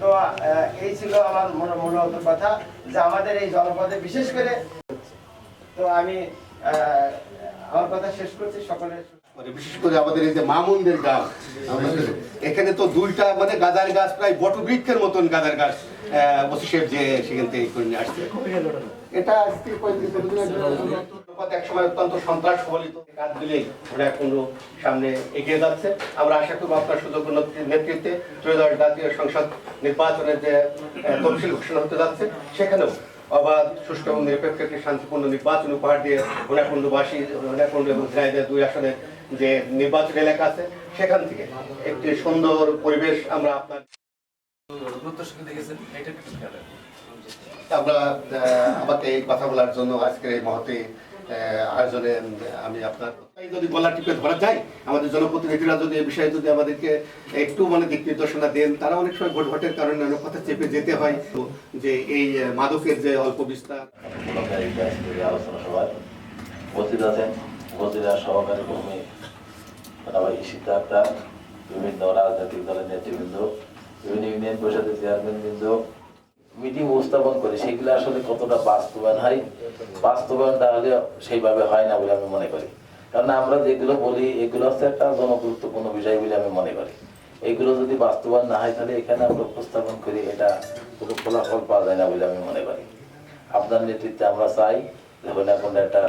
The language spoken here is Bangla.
তো এই ছিল আমার মনে মনে হতো কথা যে আমাদের এই জনপদে বিশেষ করে তো আমি আমার কথা শেষ করছি, সকলের বিশেষ করে আমাদের এই যে মামুনদের আমাদের এখানে তো দুইটা মানে গাঁদার গাছ প্রায় বটবৃক্ষের মতন গাছ যে সেখান থেকে করে আসছে। এটা এক সময় অত্যন্ত সন্ত্রাস দিলেই সামনে এগিয়ে যাচ্ছে। আমরা আশা করব আপনার সুযোগ্য নেতৃত্বে ত্রয়োদশ জাতীয় সংসদ নির্বাচনের যে তফসিল ঘোষণা হতে যাচ্ছে, সেখানেও অবাধ, সুষ্ঠু এবং নিরপেক্ষ একটি শান্তিপূর্ণ নির্বাচন উপহার দিয়ে হোনাকুণ্ডবাসী হোনাকুণ্ড এবং দুই আসনের যে নির্বাচন এলাকা আছে, সেখান থেকে একটি সুন্দর পরিবেশ আমরা আপনার। আমরা আমাকে এই কথা বলার জন্য আজকের এই মহতে আয়োজনে আমি আপনার যদি গলা টিপে ধরা যায়, আমাদের জনপ্রতিনিধিরা যদি এই বিষয়ে যদি আমাদেরকে একটু মানে দিক নির্দেশনা দেন, তারা অনেক সময় ঘটঘটের কারণে অনেক কথা চেপে যেতে হয় যে এই মাদকের যে অল্প বিস্তার আলোচনা সভায় উপস্থিত আছেন উপজেলা সহকারী কর্মী সভাপতি ঈশিতা আক্তার বিভিন্ন রাজনৈতিক দলের নেতৃবৃন্দ, বিভিন্ন ইউনিয়ন পরিষদের চেয়ারম্যান বৃন্দ, মিটিং উপস্থাপন করে সেগুলো আসলে কতটা বাস্তবায়ন হয় বাস্তবায়নটা হলে সেইভাবে হয় না বলে আমি মনে করি। কারণ আমরা যেগুলো বলি, এগুলো হচ্ছে একটা জনগুরুত্বপূর্ণ বিষয় বলে আমি মনে করি। এগুলো যদি বাস্তবায়ন না হয়, তাহলে এখানে আমরা উপস্থাপন করি, এটা কোনো ফলাফল পাওয়া যায় না বলে আমি মনে করি। আপনার নেতৃত্বে আমরা চাই যে হরিণাকুণ্ডে একটা